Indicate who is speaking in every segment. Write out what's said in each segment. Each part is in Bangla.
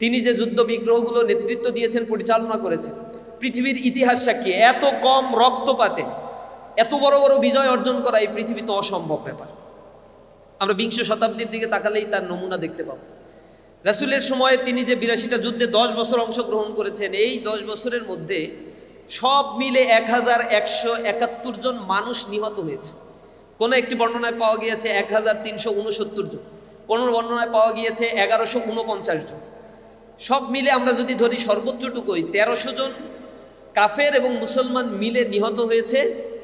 Speaker 1: তিনি যে যুদ্ধ বিগ্রহগুলো নেতৃত্ব দিয়েছেন, পরিচালনা করেছেন, পৃথিবীর ইতিহাস সাক্ষী এত কম রক্তপাতে, এত বড় বড় বিজয় অর্জন করা এই পৃথিবীতে অসম্ভব ব্যাপার। আমরা বিংশ শতাব্দীর দিকে তাকালেই তার নমুনা দেখতে পাবো। রাসুলের সময়ে তিনি যে বিরাশিটা যুদ্ধে দশ বছর অংশগ্রহণ করেছেন, এই দশ বছরের মধ্যে সব মিলে এক হাজার একশো একাত্তর জন মানুষ নিহত হয়েছে। কোনো একটি বর্ণনায় পাওয়া গিয়েছে এক হাজার তিনশো উনসত্তর জন, কোনো বর্ণনায় পাওয়া গিয়েছে এগারোশো উনপঞ্চাশ জন। সব মিলে আমরা যদি ধরি সর্বোচ্চটুকুই, তেরোশো জন কাফের এবং মুসলমান মিলে নিহত হয়েছে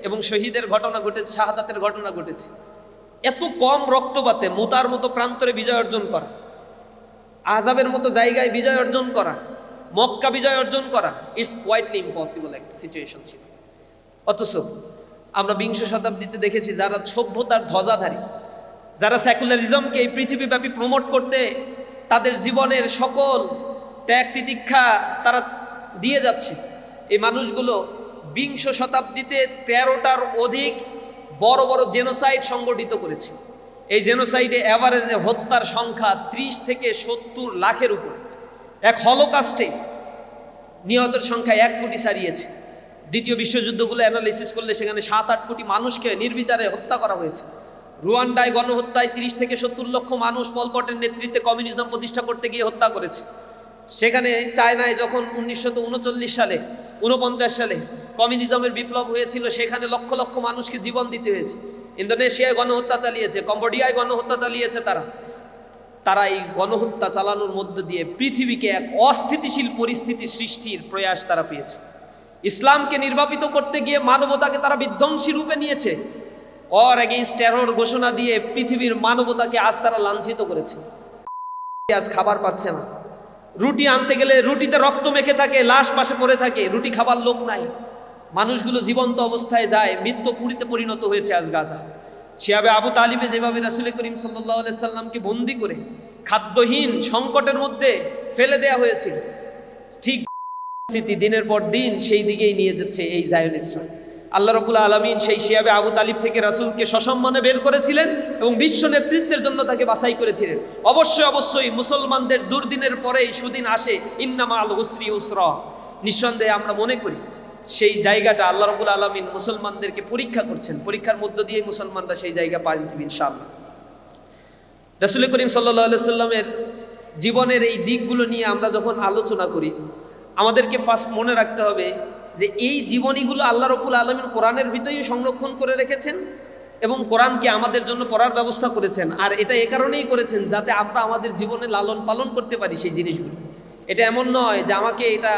Speaker 1: এবং শহীদের ঘটনা ঘটেছে, শাহাদাতের ঘটনা ঘটেছে। এত কম রক্তপাতে মোতার মতো প্রান্তরে বিজয় অর্জন করা আজাবের মতো জায়গায় বিজয় অর্জন করা, মক্কা বিজয় অর্জন করা ইটস কোয়াইটলি ইম্পসিবল একটা সিচুয়েশন ছিল। অথচ আমরা বিংশ শতাব্দীতে দেখেছি যারা সভ্যতার ধ্বজাধারী, যারা সেকুলারিজমকে এই পৃথিবীব্যাপী প্রমোট করতে তাদের জীবনের সকল ত্যাগ তিতিক্ষা তারা দিয়ে যাচ্ছে। এই মানুষগুলো বিংশ শতাব্দীতে তেরোটার অধিক বড় বড় জেনোসাইড সংগঠিত করেছে। এই জেনোসাইডে অ্যাভারেজে হত্যার সংখ্যা ত্রিশ থেকে সত্তর লাখের উপরে। এক হলোকাস্টে নিহতের সংখ্যা এক কোটি ছাড়িয়েছে। দ্বিতীয় বিশ্বযুদ্ধগুলো অ্যানালিসিস করলে সেখানে সাত আট কোটি মানুষকে নির্বিচারে হত্যা করা হয়েছে। রুয়ান্ডায় গণহত্যায় তিরিশ থেকে সত্তর লক্ষ মানুষ পলপটের নেতৃত্বে কমিউনিজম প্রতিষ্ঠা করতে গিয়ে হত্যা করেছে। সেখানে চায়নায় যখন উনিশশো উনচল্লিশ সালে উনপঞ্চাশ সালে কমিউনিজমের বিপ্লব হয়েছিল, সেখানে লক্ষ লক্ষ মানুষকে জীবন দিতে হয়েছে। ইন্দোনেশিয়ায় গণহত্যা চালিয়েছে, কম্বোডিয়ায় গণহত্যা চালিয়েছে তারা। তারা এই গণহত্যা চালানোর মধ্য দিয়ে পৃথিবীকে এক অস্থিতিশীল পরিস্থিতি সৃষ্টির প্রয়াস তারা পেয়েছে। ইসলামকে নির্বাপিত করতে গিয়ে মানবতাকে তারা বিধ্বংসী রূপে নিয়েছে। অর এগেইনস্ট টেরর ঘোষণা দিয়ে পৃথিবীর মানবতাকে আজ তারা লাঞ্ছিত করেছে। আজ খাবার পাচ্ছে না। রুটি আনতে গেলে রুটিতে রক্ত মেখে থাকে, লাশ পাশে পড়ে থাকে, রুটি খাবার লোক নাই। মানুষগুলো জীবন্ত অবস্থায় যায়, মৃত্যু পুরীতে পরিণত হয়েছে আজ গাজা। সেভাবে আবু তালিবে যেভাবে রাসুল করিম সাল্লাহ সাল্লামকে বন্দি করে খাদ্যহীন সংকটের মধ্যে ফেলে দেয়া হয়েছিল ঠিক পরিস্থিতি দিনের পর দিন সেই দিকেই নিয়ে যাচ্ছে এই জায়নিস্টরা আল্লাহ রবুল আলমিন সেই শিয়াবে আবু তালিব থেকে রাসুলকে সসম্মানে বের করেছিলেন এবং বিশ্ব নেতৃত্বের জন্য তাকে বাছাই করেছিলেন। অবশ্যই অবশ্যই মুসলমানদের দুর্দিনের পরেই সুদিন আসে ইন্নামা আল হুসরি উসর। নিঃসন্দেহে আমরা মনে করি, সেই জায়গাটা আল্লাহ রবুল আলমিন মুসলমানদেরকে পরীক্ষা করছেন। পরীক্ষার মধ্য দিয়ে মুসলমানরা সেই জায়গা পাড়ি দিবে ইনশাআল্লাহ। রসুল করিম সাল্লা সাল্লামের জীবনের এই দিকগুলো নিয়ে আমরা যখন আলোচনা করি, আমাদেরকে ফার্স্ট মনে রাখতে হবে যে এই জীবনীগুলো আল্লাহ রবুল আলমিন কোরআনের ভিতরেই সংরক্ষণ করে রেখেছেন এবং কোরআনকে আমাদের জন্য পড়ার ব্যবস্থা করেছেন। আর এটা এ কারণেই করেছেন যাতে আমরা আমাদের জীবনে লালন পালন করতে পারি সেই জিনিসগুলো। এটা এমন নয় যে আমাকে এটা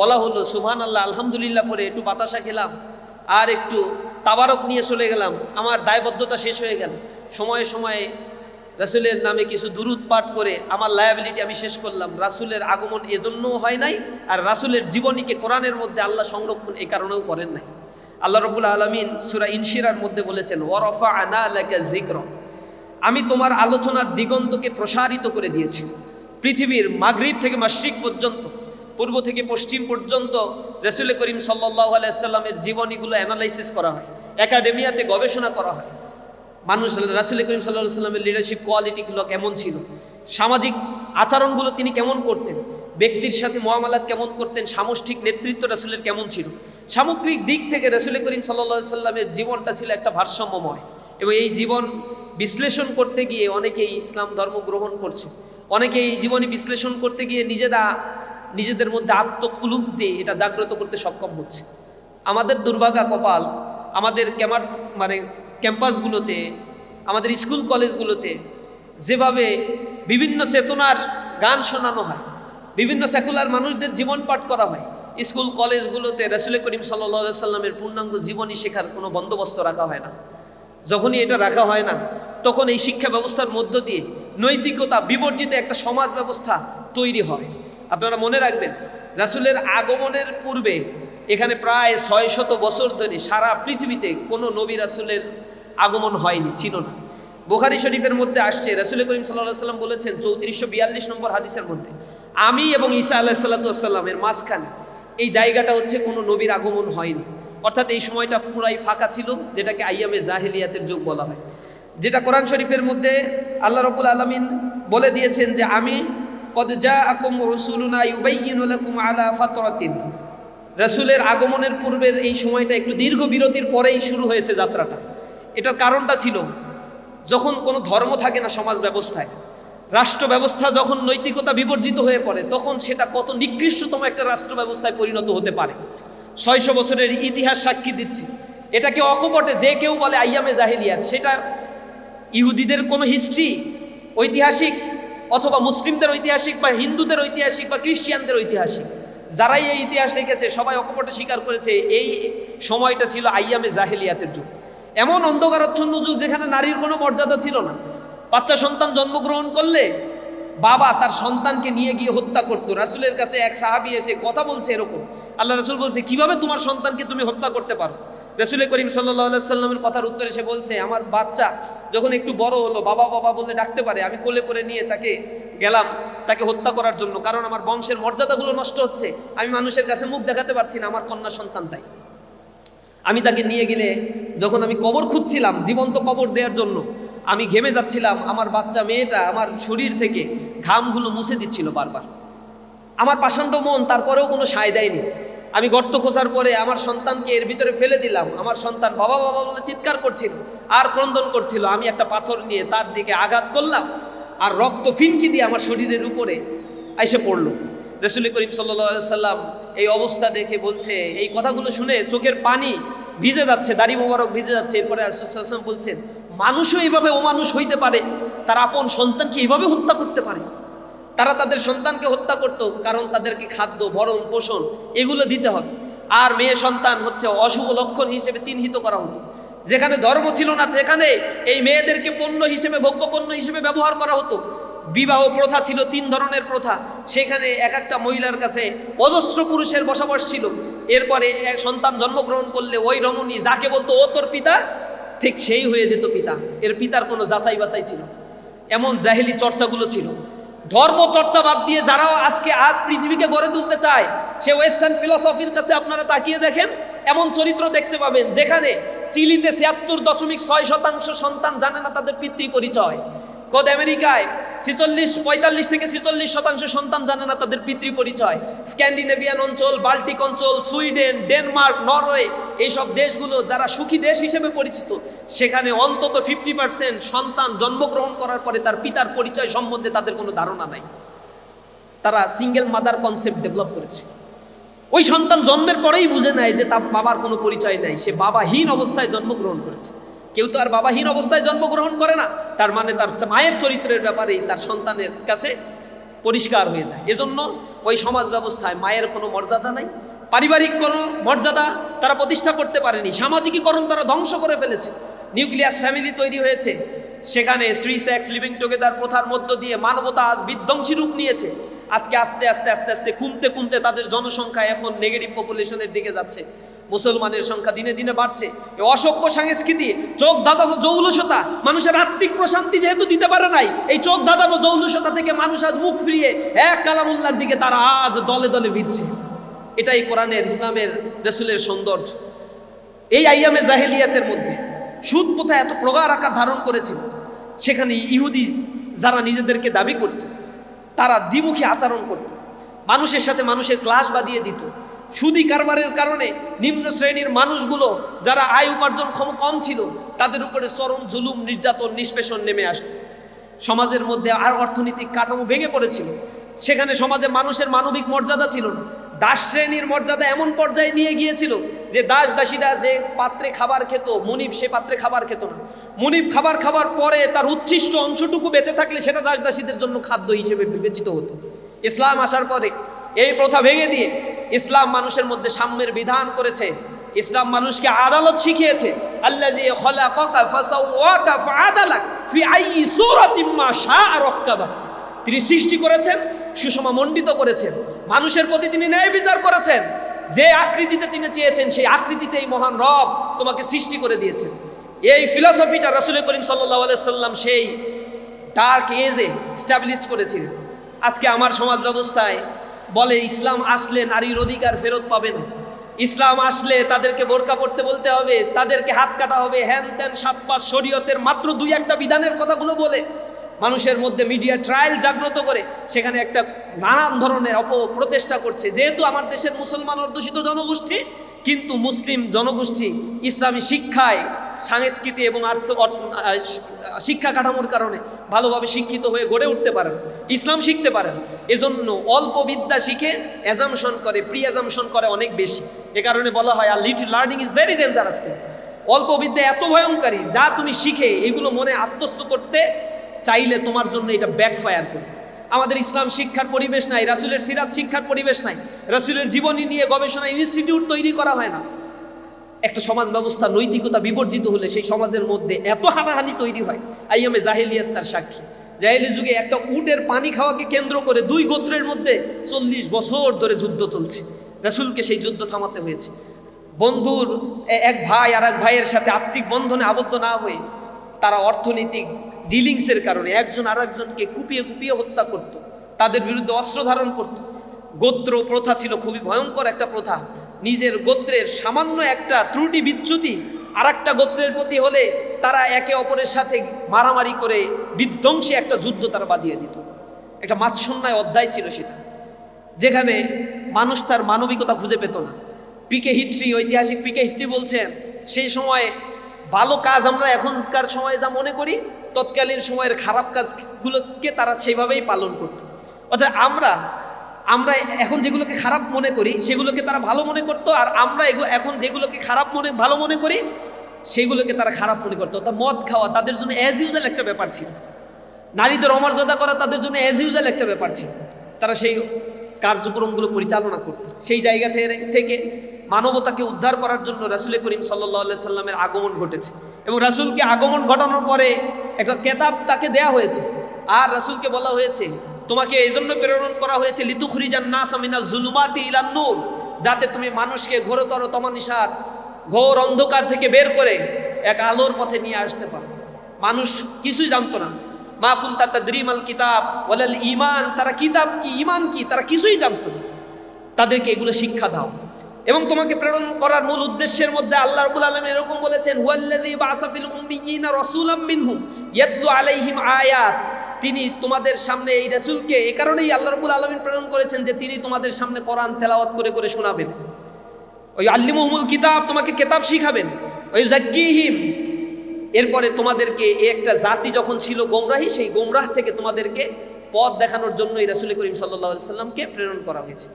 Speaker 1: বলা হলো সুহান আল্লাহ আলহামদুলিল্লাহ পরে একটু বাতাসা খেলাম, আর একটু তাবারক নিয়ে চলে গেলাম, আমার দায়বদ্ধতা শেষ হয়ে গেল। সময়ে সময়ে রাসুলের নামে কিছু দুরুদ পাঠ করে আমার লায়াবিলিটি আমি শেষ করলাম। রাসুলের আগমন এজন্যও হয় নাই আর রাসুলের জীবনীকে কোরআনের মধ্যে আল্লাহ সংরক্ষণ এ কারণেও করেন নাই। আল্লাহ রবুল আলমিন সুরা ইনশিরার মধ্যে বলেছেন ওয়ারফা আনা আলাকা জিক্র আমি তোমার আলোচনার দিগন্তকে প্রসারিত করে দিয়েছি। পৃথিবীর মাগরিব থেকে মাসরিক পর্যন্ত, পূর্ব থেকে পশ্চিম পর্যন্ত রসুল করিম সাল্লাহ আলাইসাল্লামের জীবনীগুলো অ্যানালাইসিস করা হয়। একাডেমিয়াতে গবেষণা করা হয়। মানুষ রাসুল করিম সাল্লাহ সাল্লামের লিডারশিপ কোয়ালিটিগুলো কেমন ছিল? সামাজিক আচরণগুলো তিনি কেমন করতেন? ব্যক্তির সাথে মোয়ামালাত কেমন করতেন? সামষ্টিক নেতৃত্ব রাসুলের কেমন ছিল? সামগ্রিক দিক থেকে রসুল করিম সাল্লা সাল্লামের জীবনটা ছিল একটা ভারসাম্যময় এবং এই জীবন বিশ্লেষণ করতে গিয়ে অনেকেই ইসলাম ধর্ম গ্রহণ করছে। অনেকেই এই জীবনে বিশ্লেষণ করতে গিয়ে নিজেরা নিজেদের মধ্যে আত্মকুলুক দিয়ে এটা জাগ্রত করতে সক্ষম হচ্ছে। আমাদের দুর্ভাগা কপাল, আমাদের ক্যামার মানে ক্যাম্পাসগুলোতে, আমাদের স্কুল কলেজগুলোতে যেভাবে বিভিন্ন চেতনার গান শোনানো হয়, বিভিন্ন সেকুলার মানুষদের জীবন পাঠ করা হয়, স্কুল কলেজগুলোতে রসুল করিম সাল্লা সাল্লামের পূর্ণাঙ্গ জীবনী শেখার কোনো বন্দোবস্ত রাখা হয় না। যখনই এটা রাখা হয় না, তখন এই শিক্ষা ব্যবস্থার মধ্য দিয়ে নৈতিকতা বিবর্জিত একটা সমাজ ব্যবস্থা তৈরি হয়। আপনারা মনে রাখবেন, রাসুলের আগমনের পূর্বে এখানে প্রায় ছয় শত বছর ধরে সারা পৃথিবীতে কোনো নবী রাসুলের আগমন হয়নি, ছিল না। বোখারি শরীফের মধ্যে আসছে রাসুল করিম সাল্লাহ সাল্লাম বলেছেন চৌত্রিশশো বিয়াল্লিশ নম্বর হাদিসের মধ্যে, আমি এবং ঈসা আল্লাহ সাল্লাতামের মাঝখানে, এই জায়গাটা হচ্ছে কোনো নবীর আগমন হয়নি। অর্থাৎ এই সময়টা পুরাই ফাঁকা ছিল, যেটাকে আইয়ামে জাহেলিয়াতের যুগ বলা হয়। যেটা কোরআন শরীফের মধ্যে আল্লাহ রবুল আলমিন বলে দিয়েছেন যে, আমি ফাতরাতিন। রাসূলের আগমনের পূর্বের এই সময়টা একটু দীর্ঘ বিরতির পরেই শুরু হয়েছে যাত্রাটা। এটার কারণটা ছিল, যখন কোনো ধর্ম থাকে না সমাজ ব্যবস্থায়, রাষ্ট্র ব্যবস্থা যখন নৈতিকতা বিবর্জিত হয়ে পড়ে, তখন সেটা কত নিকৃষ্টতম একটা রাষ্ট্র ব্যবস্থায় পরিণত হতে পারে। ছয়শো বছরের ইতিহাস সাক্ষী দিচ্ছে। এটাকে অকপটে যে কেউ বলে আইয়ামে জাহেলিয়াত, সেটা ইহুদিদের কোনো হিস্ট্রি, ঐতিহাসিক অথবা মুসলিমদের ঐতিহাসিক বা হিন্দুদের ঐতিহাসিক বা খ্রিস্টিয়ানদের ঐতিহাসিক, যারাই এই ইতিহাস লিখেছে, সবাই অকপটে স্বীকার করেছে, এই সময়টা ছিল আইয়ামে জাহেলিয়াতের যুগ। এমন অন্ধকারাচ্ছন্ন যুগ যেখানে নারীর কোনো মর্যাদা ছিল না। বাচ্চা সন্তান জন্মগ্রহণ করলে বাবা তার সন্তানকে নিয়ে গিয়ে হত্যা করতো। রাসুলের কাছে এক সাহাবি এসে কথা বলছে এরকম। আল্লাহ রাসুল বলছে, কীভাবে তোমার সন্তানকে তুমি হত্যা করতে পারো? রসুল করিম সাল্লাহ সাল্লামের কথার উত্তরে সে বলছে, আমার বাচ্চা যখন একটু বড় হলো, বাবা বাবা বলে ডাকতে পারে। আমি কোলে করে নিয়ে তাকে গেলাম, তাকে হত্যা করার জন্য। কারণ আমার বংশের মর্যাদাগুলো নষ্ট হচ্ছে। আমি মানুষের কাছে মুখ দেখাতে পারছি না, আমার কন্যা সন্তান তাই। আমি তাকে নিয়ে গেলে যখন আমি কবর খুঁজছিলাম, জীবন্ত কবর দেওয়ার জন্য, আমি ঘেমে যাচ্ছিলাম, আমার বাচ্চা মেয়েটা আমার শরীর থেকে ঘামগুলো মুছে দিচ্ছিল বারবার। আমার পাষাণ্ড মন তারপরেও কোনো সায় দেয়নি। আমি গর্ত খোঁজার পরে আমার সন্তানকে এর ভিতরে ফেলে দিলাম। আমার সন্তান বাবা বাবা বলে চিৎকার করছিল, আর ক্রন্দন করছিল। আমি একটা পাথর নিয়ে তার দিকে আঘাত করলাম, আর রক্ত ফিনকি দিয়ে আমার শরীরের উপরে এসে পড়ল। রসুল করিম সাল্লা সাল্লাম এই অবস্থা দেখে বলছে, এই কথাগুলো শুনে চোখের পানি ভিজে যাচ্ছে, দাড়ি মোবারক ভিজে যাচ্ছে। এরপরে আসলাম বলছেন, মানুষও এইভাবে অমানুষ হইতে পারে, তার আপন সন্তানকে এইভাবে হত্যা করতে পারে। তারা তাদের সন্তানকে হত্যা করত, কারণ তাদেরকে খাদ্য, ভরণ, পোষণ এগুলো দিতে হবে। আর মেয়ে সন্তান হচ্ছে অশুভ লক্ষণ হিসেবে চিহ্নিত করা হতো। যেখানে ধর্ম ছিল না, সেখানে এই মেয়েদেরকে পণ্য হিসেবে ভোগ্য পণ্য হিসেবে ব্যবহার করা হতো। বিবাহ প্রথা ছিল, তিন ধরনের প্রথা। সেখানে এক একটা মহিলার কাছে অজস্র পুরুষের বসবাস ছিল। এরপরে সন্তান জন্মগ্রহণ করলে ওই রমণী যাকে বলতো, ও তোর পিতা? ঠিক সেই হয়ে যেত পিতা। এর পিতার কোনো যাচাই বাছাই ছিল। এমন জাহেলি চর্চাগুলো ছিল। ধর্ম চর্চা বাদ দিয়ে যারাও আজকে আজ পৃথিবীকে গড়ে তুলতে চায়, সে ওয়েস্টার্ন ফিলসফির কাছে আপনারা তাকিয়ে দেখেন, এমন চরিত্র দেখতে পাবেন যেখানে চিলিতে ছিয়াত্তর দশমিক ছয় শতাংশ সন্তান জানে না তাদের পিতৃ পরিচয় কদ আমেরিকায় ছিচল্লিশ, পঁয়তাল্লিশ থেকে ছিচল্লিশ শতাংশ সন্তান জানে না তাদের পিতৃ পরিচয় স্ক্যান্ডিনেভিয়ান অঞ্চল, বাল্টিক অঞ্চল, সুইডেন, ডেনমার্ক, নরওয়ে এইসব দেশগুলো যারা সুখী দেশ হিসেবে পরিচিত, সেখানে অন্তত ফিফটি পার্সেন্ট সন্তান জন্মগ্রহণ করার পরে তার পিতার পরিচয় সম্বন্ধে তাদের কোনো ধারণা নাই। তারা সিঙ্গেল মাদার কনসেপ্ট ডেভেলপ করেছে। ওই সন্তান জন্মের পরেই বুঝে নেয় যে তার বাবার কোনো পরিচয় নাই, সে বাবাহীন অবস্থায় জন্মগ্রহণ করেছে। কেউ তো আর বাবাহীন অবস্থায় জন্মগ্রহণ করে না। তার মানে তার মায়ের চরিত্রের ব্যাপারেই তার সন্তানের কাছে পরিষ্কার হয়ে যায়। এজন্য ওই সমাজ ব্যবস্থায় মায়ের কোনো মর্যাদা নাই। পারিবারিক কোনো মর্যাদা তারা প্রতিষ্ঠা করতে পারেনি। সামাজিকীকরণ তারা ধ্বংস করে ফেলেছে। নিউক্লিয়াস ফ্যামিলি তৈরি হয়েছে। সেখানে শ্রী সেক্স লিভিং টুগেদার প্রথার মধ্য দিয়ে মানবতা আজ বিধ্বংসী রূপ নিয়েছে। আজকে আস্তে আস্তে আস্তে আস্তে কমতে কমতে তাদের জনসংখ্যা এখন নেগেটিভ পপুলেশনের দিকে যাচ্ছে। মুসলমানের সংখ্যা দিনে দিনে বাড়ছে। অসভ্য সংস্কৃতি, চোখ দাদানো জৌলসতা, মানুষের আত্মিক প্রশান্তি যেহেতু দিতে পারে নাই, এই চোখ দাদানো জৌলসতা থেকে মানুষ আজ মুখ ফিরিয়ে এক কালামুল্লার দিকে তারা আজ দলে দলে ভিড়ছে। এটাই কোরআনের, ইসলামের, রসুলের সৌন্দর্য। এই আইয়ামে জাহেলিয়াতের মধ্যে সুদ প্রথা এত প্রগাঢ় আকার ধারণ করেছিল, সেখানে ইহুদি যারা নিজেদেরকে দাবি করত তারা দ্বিমুখী আচরণ করত। মানুষের সাথে মানুষের ক্লাস বাদিয়ে দিত। সুদি কারবারের কারণে নিম্ন শ্রেণির মানুষগুলো যারা আয় উপার্জন ক্ষম, কম ছিল, তাদের উপরে চরম জুলুম, নির্যাতন, নিষ্পেষণ নেমে আসত। সমাজের মধ্যে আর অর্থনৈতিক কাঠামো ভেঙে পড়েছিল। সেখানে সমাজে মানুষের মানবিক মর্যাদা ছিল না। দাস শ্রেণির মর্যাদা এমন পর্যায়ে নিয়ে গিয়েছিল যে দাস দাসীরা যে পাত্রে খাবার খেত, মুনিব সে পাত্রে খাবার খেত না। মুনিব খাবার খাবার পরে তার উচ্ছিষ্ট অংশটুকু বেঁচে থাকলে সেটা দাস দাসীদের জন্য খাদ্য হিসেবে বিবেচিত হতো। ইসলাম আসার পরে এই প্রথা ভেঙে দিয়ে ইসলাম মানুষের মধ্যে সাম্যের বিধান করেছে। ইসলাম মানুষকে আদালত শিখিয়েছে আল্লাহ তিনি সৃষ্টি করেছেন সুষমা মণ্ডিত করেছেন। মানুষের প্রতি তিনি ন্যায় বিচার করেছেন। যে আকৃতিতে তিনি চেয়েছেন, সেই আকৃতিতে এই মহান রব তোমাকে সৃষ্টি করে দিয়েছেন। এই ফিলসফিটা রাসুল করিম সাল্লাহ সাল্লাম সেই ডার্ক এজে স্টাবলিশ করেছিলেন। আজকে আমার সমাজ ব্যবস্থায় বলে, ইসলাম আসলে নারীর অধিকার ফেরত পাবে না। ইসলাম আসলে তাদেরকে বোরকা পড়তে বলতে হবে, তাদেরকে হাত কাটা হবে, হ্যান ত্যান সাত পাঁচ শরীয়তের মাত্র দুই একটা বিধানের কথাগুলো বলে মানুষের মধ্যে মিডিয়া ট্রায়াল জাগ্রত করে, সেখানে একটা নানান ধরনের অপপ্রচেষ্টা করছে। যেহেতু আমার দেশের মুসলমান অধ্যুষিত জনগোষ্ঠী, কিন্তু মুসলিম জনগোষ্ঠী ইসলামী শিক্ষায় সংস্কৃতি এবং আর্থ শিক্ষা কাঠামোর কারণে ভালোভাবে শিক্ষিত হয়ে গড়ে উঠতে পারেন, ইসলাম শিখতে পারেন। এজন্য অল্প বিদ্যা শিখে অ্যাজামশন করে প্রি অ্যাজামশন করে অনেক বেশি। এ কারণে বলা হয়, আর little learning is very dangerous thing অল্প বিদ্যা এত ভয়ঙ্করী, যা তুমি শিখে এগুলো মনে আত্মস্থ করতে চাইলে তোমার জন্য এটা ব্যাকফায়ার করবে। আমাদের ইসলাম শিক্ষার পরিবেশ নাই, রাসুলের সিরাত শিক্ষার পরিবেশ নাই, রাসুলের জীবনী নিয়ে গবেষণা ইনস্টিটিউট তৈরি করা হয় না। একটা সমাজ ব্যবস্থা নৈতিকতা বিবর্জিত হলে সেই সমাজের মধ্যে এত হানাহানি তৈরি হয় আইয়ামে জাহেলিয়াত তার সাক্ষী। জাহেলি যুগে একটা উটের পানি খাওয়াকে কেন্দ্র করে দুই গোত্রের মধ্যে চল্লিশ বছর ধরে যুদ্ধ চলছে। রাসুলকে সেই যুদ্ধ থামাতে হয়েছে। বন্ধুর এক ভাই আর এক ভাইয়ের সাথে আত্মিক বন্ধনে আবদ্ধ না হয়ে তারা অর্থনৈতিক ডিলিংসের কারণে একজন আর একজনকে কুপিয়ে কুপিয়ে হত্যা করত, তাদের বিরুদ্ধে অস্ত্র ধারণ করত। গোত্র প্রথা ছিল খুবই ভয়ঙ্কর একটা প্রথা। নিজের গোত্রের সামান্য একটা ত্রুটি বিচ্যুতি আর একটা গোত্রের প্রতি হলে তারা একে অপরের সাথে মারামারি করে বিধ্বংসী একটা যুদ্ধ তারা বাঁধিয়ে দিত। একটা মাৎসন্যায় অধ্যায় ছিল সেটা, যেখানে মানুষ তার মানবিকতা খুঁজে পেত না। পিকে হিস্ট্রি ঐতিহাসিক পিকে হিস্ট্রি বলছেন, সেই সময় ভালো কাজ আমরা এখনকার সময়ে যা মনে করি, তৎকালীন সময়ের খারাপ কাজগুলোকে তারা সেইভাবেই পালন করত। অর্থাৎ আমরা আমরা এখন যেগুলোকে খারাপ মনে করি, সেগুলোকে তারা ভালো মনে করতো, আর আমরা এখন যেগুলোকে খারাপ মনে, ভালো মনে করি, সেগুলোকে তারা খারাপ মনে করতো। অর্থাৎ মদ খাওয়া তাদের জন্য অ্যাজ ইউজাল একটা ব্যাপার ছিল। নারীদের অমর্যাদা করা তাদের জন্য অ্যাজ ইউজাল একটা ব্যাপার ছিল। তারা সেই কার্যক্রমগুলো পরিচালনা করত। সেই জায়গা থেকে- মানবতাকে উদ্ধার করার জন্য রাসুল করিম সাল্লাহ সাল্লামের আগমন ঘটেছে এবং রাসুলকে আগমন ঘটানোর পরে একটা কেতাব তাকে দেয়া হয়েছে। আর রাসুলকে বলা হয়েছে, তোমাকে এই জন্য প্রেরণ করা হয়েছে, লিতুখরিজান না সামিনা জুলুমাতি ইলান নূর, যাতে তুমি মানুষকে ঘোরতর তমানিসার ঘোর অন্ধকার থেকে বের করে এক আলোর পথে নিয়ে আসতে পারো। মানুষ কিছুই জানতো না। মা কুন্তা তাদরিমাল কিতাব, ওয়ালাল ইমান তারা কিতাব কি ইমান কি, তারা কিছুই জানতো না। তাদেরকে এগুলো শিক্ষা দাও। এবং তোমাকে প্রেরণ করার মূল উদ্দেশ্যের মধ্যে আল্লাহ রাব্বুল আলামিন এরকম বলেছেন, হুয়াল্লাযী বাআসা ফিল উম্মিয়িনা রাসূলাম মিনহুম ইয়াতলু আলাইহিম আয়াত। তিনি তোমাদের সামনে এই রাসূলকে এই কারণেই আল্লাহ রাব্বুল আলামিন প্রেরণ করেছেন যে তিনি তোমাদের সামনে কোরআন তেলাওয়াত করে করে শোনাবেন। ওই আল্লিমুহুমুল কিতাব তোমাকে কিতাব শিখাবেন। ওই জাক্কিহিম এরপরে তোমাদেরকে একটা জাতি যখন ছিল গোমরাহি, সেই গোমরাহ থেকে তোমাদেরকে পথ দেখানোর জন্য এই রাসূল করিম আলাইহি সাল্লামকে প্রেরণ করা হয়েছে।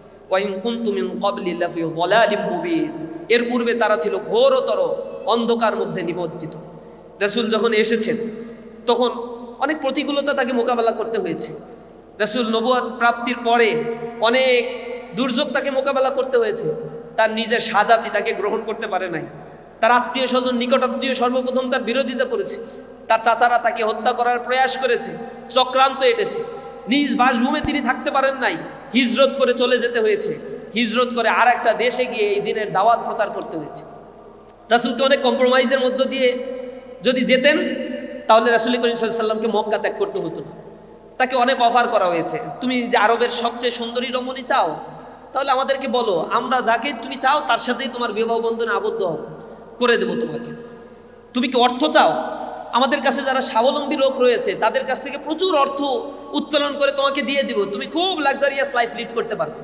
Speaker 1: এর পূর্বে তারা ছিল ঘোরতর অন্ধকার মধ্যে নিমজ্জিত। রাসূল যখন এসেছেন, তখন অনেক প্রতিকূলতা তাকে মোকাবেলা করতে হয়েছে। রাসূল নবুয়ত প্রাপ্তির পরে অনেক দুর্যোগ তাকে মোকাবেলা করতে হয়েছে। তার নিজের সাজাতি তাকে গ্রহণ করতে পারে নাই। তার আত্মীয় স্বজন নিকটাত্মীয় সর্বপ্রথম তার বিরোধিতা করেছে। তার চাচারা তাকে হত্যা করার প্রয়াস করেছে, চক্রান্ত এটেছে। নিজ বাসভূমে তিনি থাকতে পারেন নাই, হিজরত করে চলে যেতে হয়েছে। হিজরত করে আর একটা দেশে গিয়ে এই দিনের দাওয়াত প্রচার করতে হয়েছে। রাসুলকে অনেক কম্প্রোমাইজের মধ্য দিয়ে যদি যেতেন, তাহলে রাসুল করিম সাল্লামকে মক্কা ত্যাগ করতে হতো না। তাকে অনেক অফার করা হয়েছে। তুমি যে আরবের সবচেয়ে সুন্দরী রমণী চাও, তাহলে আমাদেরকে বলো, আমরা যাকে তুমি চাও, তার সাথেই তোমার বিবাহ বন্ধনে আবদ্ধ হব করে দেবো তোমাকে। তুমি কি অর্থ চাও? আমাদের কাছে যারা স্বাবলম্বী লোক রয়েছে, তাদের কাছ থেকে প্রচুর অর্থ উত্তোলন করে তোমাকে দিয়ে দিব। তুমি খুব লাক্সারিয়াস লাইফ লিড করতে পারবে।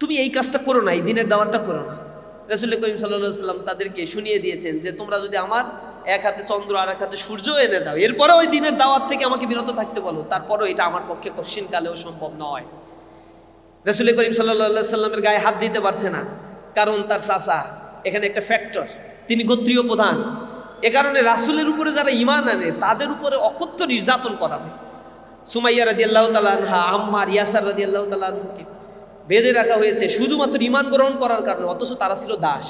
Speaker 1: তুমি এই কাজটা করো না, এই দিনের দাওয়াতটা করো না। রসুল করিম সাল্লাম তাদেরকে শুনিয়ে দিয়েছেন যে, তোমরা যদি আমার এক হাতে চন্দ্র আর এক হাতে সূর্য এনে দাও এরপরে ওই দিনের দাওয়াত থেকে আমাকে বিরত থাকতে বলো। তারপরও এটা আমার পক্ষে কঠিন কালেও সম্ভব নয়। রসুল করিম সাল্লাহ সাল্লামের গায়ে হাত দিতে পারছে না, কারণ তার চাচা এখানে একটা ফ্যাক্টর তিনি গোত্রীয় প্রধান। এ কারণে রাসুলের উপরে যারা ইমান আনে, তাদের উপরে অকথ্য নির্যাতন করা হয়। সুমাইয়া রাদি আল্লাহ তালানহা আম্মার ইয়াসার রাদি আল্লাহ তালানকে বেঁধে রাখা হয়েছে, শুধুমাত্র ইমান গ্রহণ করার কারণে, অথচ তারা ছিল দাস।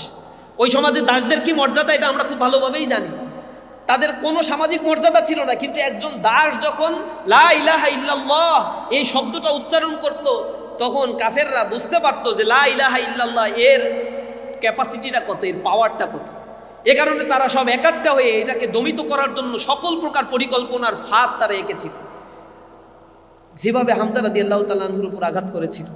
Speaker 1: ওই সমাজে দাসদের কি মর্যাদা, এটা আমরা খুব ভালোভাবেই জানি। তাদের কোনো সামাজিক মর্যাদা ছিল না, কিন্তু একজন দাস যখন লা ইলাহা ইল্লাল্লাহ এই শব্দটা উচ্চারণ করত, তখন কাফেররা বুঝতে পারতো যে লা ইলাহা ইল্লাল্লাহ এর ক্যাপাসিটিটা কত, এর পাওয়ারটা কত? এ কারণে তারা সব একাট্টা হয়ে এটাকে দমিত করার জন্য সকল প্রকার পরিকল্পনার ফাঁদ তারা এঁকেছিল। যেভাবে হামজা রাদি আল্লাহ তালাহুর উপর আঘাত করেছিল,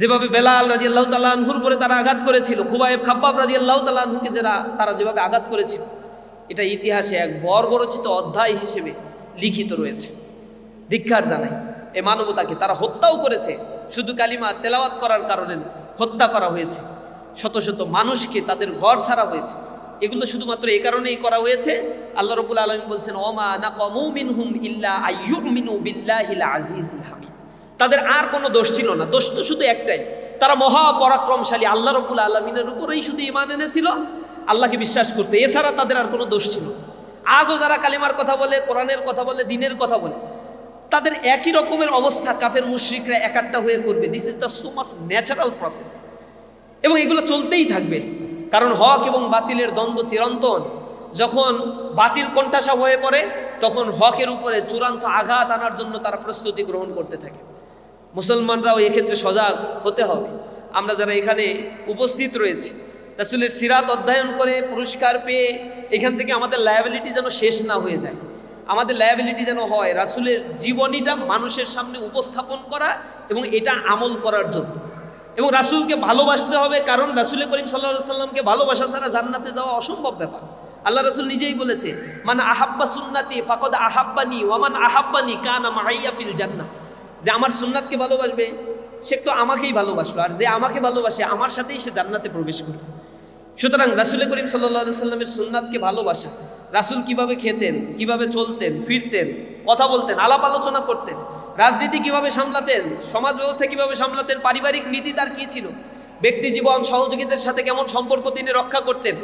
Speaker 1: যেভাবে বেলাল রাজি আল্লাহ তালাহুর উপরে তারা আঘাত করেছিল, খুবাইব খাব্বাব রাজি আল্লাহ তালাহুকে যারা, তারা যেভাবে আঘাত করেছিল, এটা ইতিহাসে এক বর্বরচিত অধ্যায় হিসেবে লিখিত রয়েছে। ধিক্ষার জানাই, এ মানবতাকে তারা হত্যাও করেছে, শুধু কালিমা তেলাওয়াত করার কারণে হত্যা করা হয়েছে। শত শত মানুষকে তাদের ঘর ছাড়া হয়েছে। এগুলো শুধুমাত্র এই কারণেই করা হয়েছে। আল্লাহ রবুল আলম বলছেন, ওমা না মিনহুম ইল্লা আজিজিল হামিদ। তাদের আর কোনো দোষ ছিল না। দোষ তো শুধু একটাই। তারা মহা পরাক্রমশালী আল্লাহ রবুল আলমিনের উপরেই শুধু ইমান এনেছিল। আল্লাহকে বিশ্বাস করতে। এছাড়া তাদের আর কোনো দোষ ছিল আজও যারা কালিমার কথা বলে, কোরআনের কথা বলে, দিনের কথা বলে, তাদের একই রকমের অবস্থা কাফের মুশ্রিকরা একাট্টা হয়ে করবে। This is the so much natural process এবং এগুলো চলতেই থাকবে। কারণ হক এবং বাতিলের দ্বন্দ্ব চিরন্তন। যখন বাতিল কণ্ঠাসা হয়ে পড়ে, তখন হকের উপরে চূড়ান্ত আঘাত আনার জন্য তারা প্রস্তুতি গ্রহণ করতে থাকে। মুসলমানরাও এক্ষেত্রে সজাগ হতে হবে। আমরা যারা এখানে উপস্থিত রয়েছি, রাসুলের সিরাত অধ্যয়ন করে পুরস্কার পেয়ে এখান থেকে আমাদের লায়াবিলিটি যেন শেষ না হয়ে যায়। আমাদের লায়াবিলিটি যেন হয়, রাসুলের জীবনীটা মানুষের সামনে উপস্থাপন করা এবং এটা আমল করার জন্য। এবং রাসুলকে ভালোবাসতে হবে, কারণ রাসুল করিম সাল্লাহ সাল্লামকে ভালোবাসা ছাড়া জান্নাতে যাওয়া অসম্ভব ব্যাপার। আল্লাহ রাসুল নিজেই বলেছে, মান আহাব্বা সুন্নাতি ফাকদ আহাব্বানি ওয়ামান আহাব্বানি কানা মাইয়া ফিল জান্নাহ। যে আমার সুন্নাতকে ভালোবাসবে, সে তো আমাকেই ভালোবাসলো, আর যে আমাকে ভালোবাসে, আমার সাথেই সে জান্নাতে প্রবেশ করবে। সুতরাং রাসুল করিম সাল্লা সাল্লামের সুন্নাতকে ভালোবাসা, রাসুল কীভাবে খেতেন, কীভাবে চলতেন, ফিরতেন, কথা বলতেন, আলাপ আলোচনা করতেন রাজনীতি কীভাবে সামলাতেন, সমাজ ব্যবস্থা কীভাবে সামলাতেন, পারিবারিক নীতি তার কি ছিল, ব্যক্তি জীবন, সহযোগীদের সাথে কেমন সম্পর্ক তিনি রক্ষা করতেন,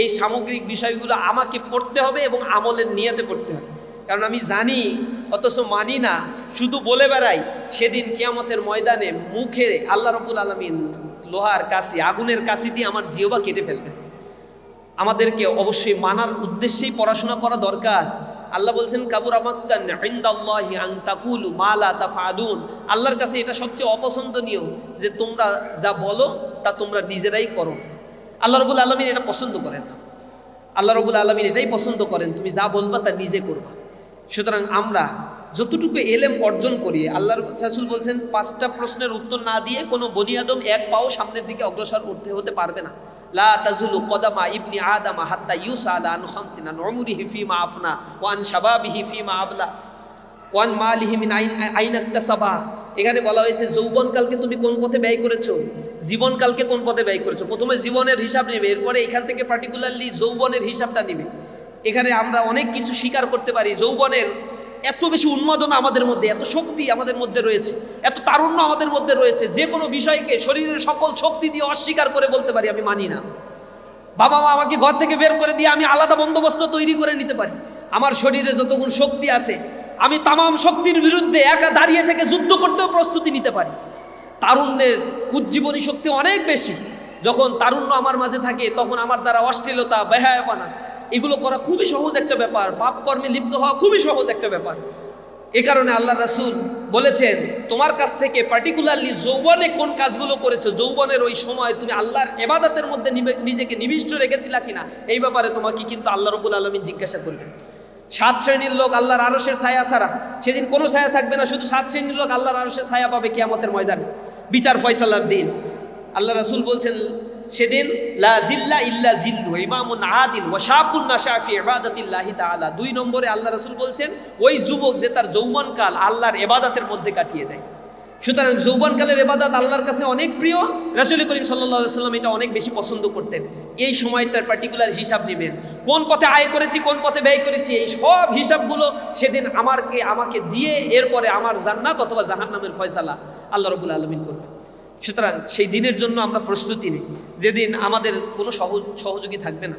Speaker 1: এই সামগ্রিক বিষয়গুলো আমাকে পড়তে হবে এবং আমলের নিয়াতে পড়তে হবে। কারণ আমি জানি, অথচ মানি না, শুধু বলে বেড়াই, সেদিন কিয়ামতের ময়দানে মুখে আল্লাহ রবুল আলমিন লোহার কাশি, আগুনের কাশি দিয়ে আমার জিওবা কেটে ফেলবেন। আমাদেরকে অবশ্যই মানার উদ্দেশ্যেই পড়াশোনা করা দরকার। আল্লাহ বলছেন, কাবুর আমাক্তান ইনদাল্লাহি আন তাকুলু মা লা তাফআলুন। আল্লাহর কাছে এটা সবচেয়ে অপছন্দনীয়, যে তোমরা যা বলো, তা তোমরা নিজেরাই করো। আল্লাহ রবুল আলমিন এটা পছন্দ করেন না। আল্লাহ রবুল আলমিন এটাই পছন্দ করেন, তুমি যা বলবা, তা নিজে করবা। সুতরাং আমরা যতটুকু এলেম অর্জন করি আল্লাহ সাসুল বলছেন, পাঁচটা প্রশ্নের উত্তর না দিয়ে কোনো বনিয়াদম এক পাও সামনের দিকে অগ্রসর করতে হতে পারবে না। লা তাজুলু কদামা ইবনি আদামা হাত্তা ইউসালা আন খামসিন, আন উমরিহি ফিমা আফনা ওয়ান শাবাবিহি ফিমা আবলা ওয়ান মালিহি মিন আইন আইন সাবা এখানে বলা হয়েছে যৌবনকালকে তুমি কোন পথে ব্যয় করেছ? জীবনকালকে কোন পথে ব্যয় করেছ? প্রথমে জীবনের হিসাব নেবে, এরপরে এখান থেকে পার্টিকুলারলি যৌবনের হিসাবটা নেবে। এখানে আমরা অনেক কিছু স্বীকার করতে পারি, যৌবনের এত বেশি উন্মাদনা আমাদের মধ্যে, এত শক্তি আমাদের মধ্যে রয়েছে, এত তারুণ্য আমাদের মধ্যে রয়েছে, যে কোনো বিষয়কে শরীরের সকল শক্তি দিয়ে অস্বীকার করে বলতে পারি আমি মানি না। বাবা মা আমাকে ঘর থেকে বের করে দিয়ে আমি আলাদা বন্দোবস্ত তৈরি করে নিতে পারি। আমার শরীরে যতক্ষণ শক্তি আছে, আমি তামাম শক্তির বিরুদ্ধে একা দাঁড়িয়ে থেকে যুদ্ধ করতেও প্রস্তুতি নিতে পারি। তারুণ্যের উজ্জীবনী শক্তি অনেক বেশি। যখন তারুণ্য আমার মাঝে থাকে, তখন আমার দ্বারা অশ্লীলতা, বেহায়াপানা এগুলো করা খুবই সহজ একটা ব্যাপার। পাপ কর্মে লিপ্ত হওয়া খুবই সহজ একটা ব্যাপার। এ কারণে আল্লাহ রাসুল বলেছেন, তোমার কাছ থেকে পার্টিকুলারলি যৌবনে কোন কাজগুলো করেছ? যৌবনের ওই সময় তুমি আল্লাহর এবাদতের মধ্যে নিজেকে নিবিষ্ট রেখেছিলা কিনা? এই ব্যাপারে তোমাকে কিন্তু আল্লাহ রবুল আলমিন জিজ্ঞাসা করবেন সাত শ্রেণির লোক আল্লাহর আরসের ছায়া ছাড়া, সেদিন কোনো ছায়া থাকবে না, শুধু সাত শ্রেণির লোক আল্লাহর আরসের ছায়া পাবে কিয়ামতের ময়দানে। বিচার ফয়সালার দিন। আল্লাহ রাসুল বলছেন সেদিন, লা জিল্লা ইল্লা জিল্লু, ইমামুন আদিল, ওয়া শাবুন নাশা ফি ইবাদাতিল্লাহি তাআলা। দুই নম্বরে আল্লাহ রাসূল বলছেন, ওই যুবক যে তার যৌবনকাল আল্লাহর ইবাদতের মধ্যে কাটিয়ে দেয়। সুতরাং যৌবনকালের ইবাদত আল্লাহর কাছে অনেক প্রিয়। রাসূল করিম আলাইহি সাল্লাম এটা অনেক বেশি পছন্দ করতেন। এই সময়টার পার্টিকুলার হিসাব নেবেন। কোন পথে আয় করেছি, কোন পথে ব্যয় করেছি, এই সব হিসাবগুলো সেদিন আমাকে আমাকে দিয়ে এরপরে আমার জান্নাত অথবা জাহান্নামের ফয়সালা আল্লাহ রবুল আলমিন করবেন। সুতরাং সেই দিনের জন্য আমরা প্রস্তুতি নিই। যেদিন আমাদের কোনো সহজ সহযোগী থাকবে না।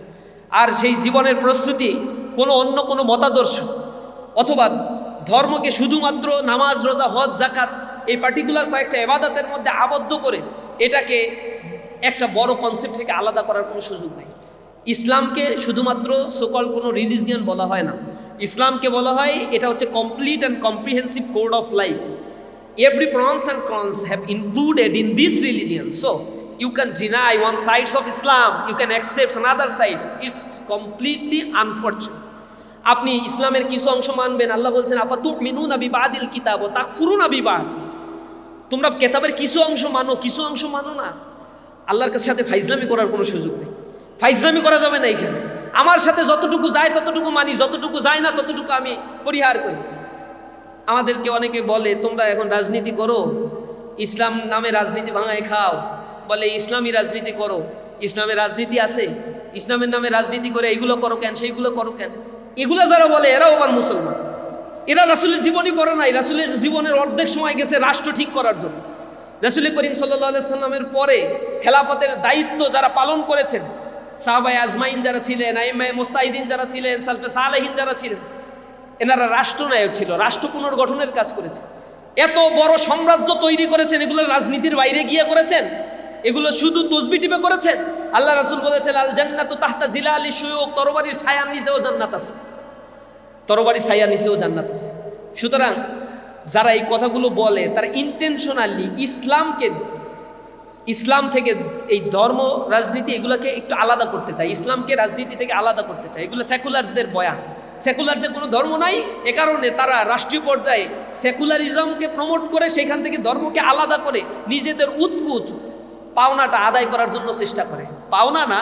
Speaker 1: আর সেই জীবনের প্রস্তুতি কোনো অন্য কোনো মতাদর্শ অথবা ধর্মকে শুধুমাত্র নামাজ, রোজা, হজ জাকাত এই পার্টিকুলার কয়েকটা এবাদতের মধ্যে আবদ্ধ করে এটাকে একটা বড় কনসেপ্ট থেকে আলাদা করার কোনো সুযোগ নেই। ইসলামকে শুধুমাত্র সকল কোনো রিলিজিয়ান বলা হয় না। ইসলামকে বলা হয় এটা হচ্ছে complete and comprehensive code of life every pros and cons have included in this religion. So, you can deny one sides of islam, you can accept another side it's completely unfortunate. আপনি ইসলামের কিছু অংশ মানবেন, আল্লাহ বলছেন আপা তু মিনু নাবি বাদিল কিতাব তাক ফুরু নাবি বাদ তোমরা কেতাবের কিছু অংশ মানো, কিছু অংশ মানো না। আল্লাহর কাছে সাথে ফাইজলামি করার কোনো সুযোগ নেই। ফাইজলামি করা যাবে না এখানে। আমার সাথে যতটুকু যায় ততটুকু মানি, যতটুকু যায় না ততটুকু আমি পরিহার করি। আমাদেরকে অনেকে বলে, তোমরা এখন রাজনীতি করো, ইসলাম নামে রাজনীতি ভাঙায় খাও। বলে, ইসলামী রাজনীতি করো। ইসলামের রাজনীতি আছে, ইসলামের নামে রাজনীতি করে এইগুলো করো কেন, সেইগুলো করো কেন? এগুলো যারা বলে, এরাও আবার মুসলমান। এরা রাসুলের জীবনই পড়ে নাই, রাসুলের জীবনের অর্ধেক সময় গেছে রাষ্ট্র ঠিক করার জন্য। রাসুল করিম সাল্লাহ সাল্লামের পরে খেলাফতের দায়িত্ব যারা পালন করেছেন সাহাবাই আজমাইন যারা ছিলেন আইমাই মোস্তাহিদিন যারা ছিলেন, সালফে সালেহিন যারা ছিলেন এনারা রাষ্ট্রনায়ক ছিল, রাষ্ট্র পুনর্গঠনের কাজ করেছে। এত বড় সাম্রাজ্য তৈরি করেছেন, এগুলো রাজনীতির বাইরে গিয়ে করেছেন, এগুলো শুধু তসবি টিপে করেছেন। আল্লাহ রাসুল বলেছেন আল জান্নাত তাহতা জিলা আলী সুয়োগ তরবারির ছায়ার নিচেও জান্নাত আছে। তরবারি ছায়া নিচেও জান্নাত আছে। সুতরাং যারা এই কথাগুলো বলে, তারা ইন্টেনশনালি ইসলামকে, ইসলাম থেকে এই ধর্ম, রাজনীতি, এগুলোকে একটু আলাদা করতে চায়। ইসলামকে রাজনীতি থেকে আলাদা করতে চায়। এগুলো সেকুলারদের বয়ান। সেকুলারদের কোনো ধর্ম নাই, এ কারণে তারা রাষ্ট্রীয় পর্যায়ে সেকুলারিজমকে প্রমোট করে সেখান থেকে ধর্মকে আলাদা করে নিজেদের উৎকুত পাওনাটা আদায় করার জন্য চেষ্টা করে। পাওনা না,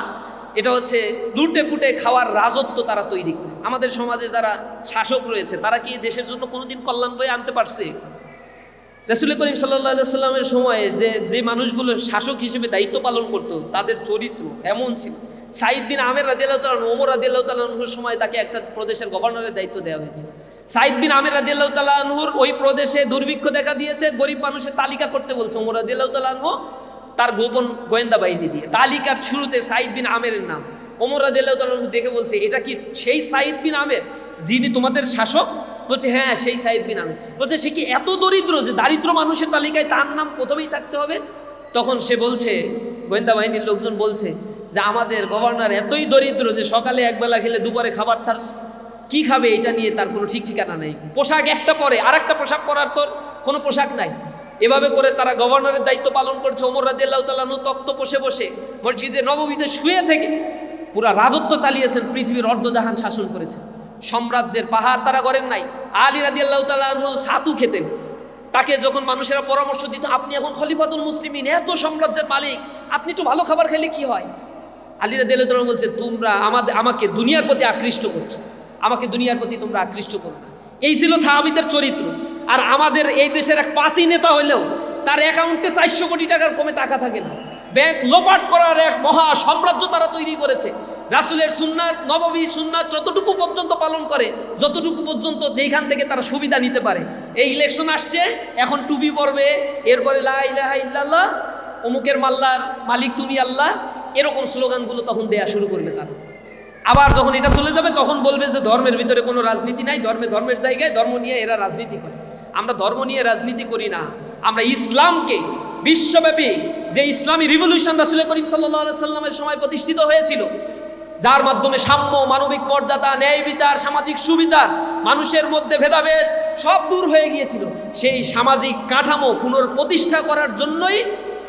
Speaker 1: এটা হচ্ছে লুটে পুটে খাওয়ার রাজত্ব তারা তৈরি করে। আমাদের সমাজে যারা শাসক রয়েছে, তারা কি দেশের জন্য কোনোদিন কল্যাণ বয়ে আনতে পারছে? রসুল করিম সাল্লা সাল্লামের সময়ে যে যে মানুষগুলো শাসক হিসেবে দায়িত্ব পালন করতো, তাদের চরিত্র এমন ছিল। সাইদ বিন আমের রাদিয়াল্লাহ তালন ওমর রাদিয়াল্লাহ তালাহুর সময় তাকে একটা প্রদেশের গভর্নরের দায়িত্ব দেওয়া হয়েছে। সাইদ বিন আমের রাদিয়াল্লাহ তালাহুর ওই প্রদেশে দুর্ভিক্ষ দেখা দিয়েছে, গরিব মানুষের তালিকা করতে বলছে ওমর রাদিয়াল্লাহ তালাহ তার গোপন গোয়েন্দা বাহিনী দিয়ে। তালিকার শুরুতে সাইদ বিন আমেরের নাম। ওমর রাদিয়াল্লাহ তালাহ দেখে বলছে, এটা কি সেই সাইদ বিন আমের যিনি তোমাদের শাসক? বলছে হ্যাঁ সেই সাইদ বিন আমের। বলছে, সে কি এত দরিদ্র যে দারিদ্র মানুষের তালিকায় তার নাম প্রথমেই থাকতে হবে? তখন সে বলছে, গোয়েন্দা বাহিনীর লোকজন বলছে যে আমাদের গভর্নর এতই দরিদ্র যে সকালে একবেলা খেলে দুপুরে খাবার তার কি খাবে এটা নিয়ে তার কোনো ঠিক ঠিকানা নেই। পোশাক একটা পরে আর একটা পোশাক পরার তোর কোনো পোশাক নাই। এভাবে করে তারা গভর্নরের দায়িত্ব পালন করছে, ওমর রাদিয়াল্লাহু তাআলাহু তক্ত বসে বসে মসজিদে নববীতে শুয়ে থেকে পুরা রাজত্ব চালিয়েছেন, পৃথিবীর অর্ধজাহান শাসন করেছেন। সাম্রাজ্যের পাহাড় তারা করেন নাই। আলী রাদিয়াল্লাহু তাআলাহু সাতু খেতেন। তাকে যখন মানুষেরা পরামর্শ দিত, আপনি এখন খলিফাতুল মুসলিমিন, এত সাম্রাজ্যের মালিক, আপনি একটু ভালো খাবার খেলে কি হয়? আলীরা দিল তোমরা বলছে, তোমরা আমাদের আমাকে দুনিয়ার প্রতি আকৃষ্ট করছ। আমাকে দুনিয়ার প্রতি তোমরা আকৃষ্ট করো না। এই ছিল সাহাবিদের চরিত্র। আর আমাদের এই দেশের এক পাতি নেতা হইলেও তার অ্যাকাউন্টে চারশো কোটি টাকার কমে টাকা থাকে না। ব্যাংক লোপাট করার এক মহা সাম্রাজ্য তারা তৈরি করেছে। রাসুলের সুন্নাত নবমী সুন্নাত যতটুকু পর্যন্ত পালন করে, যতটুকু পর্যন্ত যেইখান থেকে তারা সুবিধা নিতে পারে। এই ইলেকশন আসছে, এখন টুপি পরবে, এরপরে লা ইলাহা ইল্লাল্লাহ, অমুকের মাল্লার মালিক তুমি আল্লাহ এরকম স্লোগানগুলো তখন দেয়া শুরু করবে তারা। আবার যখন এটা চলে যাবে, তখন বলবে যে ধর্মের ভিতরে কোনো রাজনীতি নাই, ধর্মে ধর্মের জায়গায় ধর্ম নিয়ে এরা রাজনীতি করে। আমরা ধর্ম নিয়ে রাজনীতি করি না। আমরা ইসলামকে বিশ্বব্যাপী যে ইসলামী রিভলিউশন রাসুল করিম সাল্লাহ সাল্লামের সময় প্রতিষ্ঠিত হয়েছিল, যার মাধ্যমে সাম্য, মানবিক মর্যাদা, ন্যায় বিচার, সামাজিক সুবিচার, মানুষের মধ্যে ভেদাভেদ সব দূর হয়ে গিয়েছিল। সেই সামাজিক কাঠামো পুনর্প্রতিষ্ঠা করার জন্যই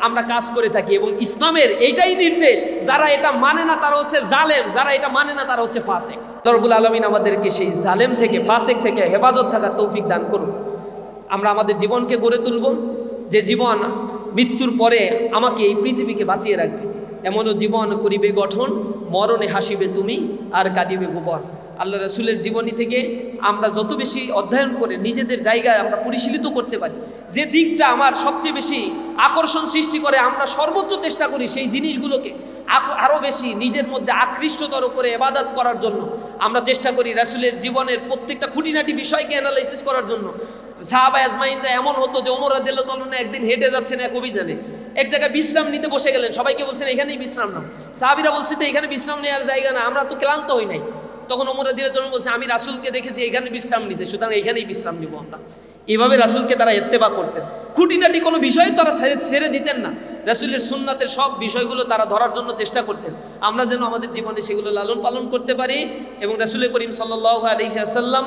Speaker 1: আমরা কাজ করে থাকি এবং ইসলামের এইটাই নির্দেশ, যারা এটা মানে না তারা হচ্ছে জালেম, যারা এটা মানে না তারা হচ্ছে ফাসেক। তরবুল আলমিন আমাদেরকে সেই জালেম থেকে, ফাসেক থেকে হেফাজত থাকার তৌফিক দান করুন। আমরা আমাদের জীবনকে গড়ে তুলব, যে জীবন মৃত্যুর পরে আমাকে এই পৃথিবীকে বাঁচিয়ে রাখবে। এমনও জীবন করিবে গঠন, মরণে হাসিবে তুমি, আর কাঁদিবে ভুবন। আল্লাহ রসুলের জীবনী থেকে আমরা যত বেশি অধ্যয়ন করে নিজেদের জায়গায় আমরা পরিশীলিত করতে পারি, যে দিকটা আমার সবচেয়ে বেশি আকর্ষণ সৃষ্টি করে, আমরা সর্বোচ্চ চেষ্টা করি সেই জিনিসগুলোকে আরও বেশি নিজের মধ্যে আকৃষ্টতর করে এবাদত করার জন্য। আমরা চেষ্টা করি রাসুলের জীবনের প্রত্যেকটা খুঁটিনাটি বিষয়কে অ্যানালাইসিস করার জন্য। সাহাবা আজমাইনরা এমন হতো যে ওমর আদিল্লাহ একদিন হেঁটে যাচ্ছেন এক অভিযানে। এক জায়গায় বিশ্রাম নিতে বসে গেলেন, সবাইকে বলছেন, এখানেই বিশ্রাম নাও। সাহাবিরা বলছে, তো এখানে বিশ্রাম নেওয়ার জায়গা না, আমরা তো ক্লান্ত হই নাই। তখন ওমরা দিলে তখন বলছে, আমি রাসুলকে দেখেছি, এখানে বিশ্রাম নিতে, সুতরাং এখানেই বিশ্রাম নিব আমরা। এভাবে রাসুলকে তারা এত্তেবা করতেন। খুঁটিনাটি কোনো বিষয় তারা ছেড়ে দিতেন না। রাসুলের সুন্নাতের সব বিষয়গুলো তারা ধরার জন্য চেষ্টা করতেন। আমরা যেন আমাদের জীবনে সেগুলো লালন পালন করতে পারি এবং রাসুল করিম সাল্লাহ আলহিহাসাল্লাম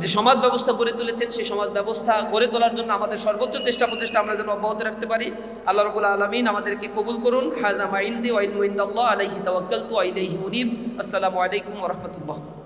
Speaker 1: যে সমাজ ব্যবস্থা গড়ে তুলেছেন, সেই সমাজ ব্যবস্থা গড়ে তোলার জন্য আমাদের সর্বোচ্চ চেষ্টা প্রচেষ্টা আমরা যেন অব্যাহত রাখতে পারি। আল্লাহ রবুল্লা আলমিন আমাদেরকে কবুল করুন। হাজা মাইন্দি ওয়াইন আলহি তাওয়াক্কাল তু আইলাইহি আসসালামু আলাইকুম রহমতুল্লাহ।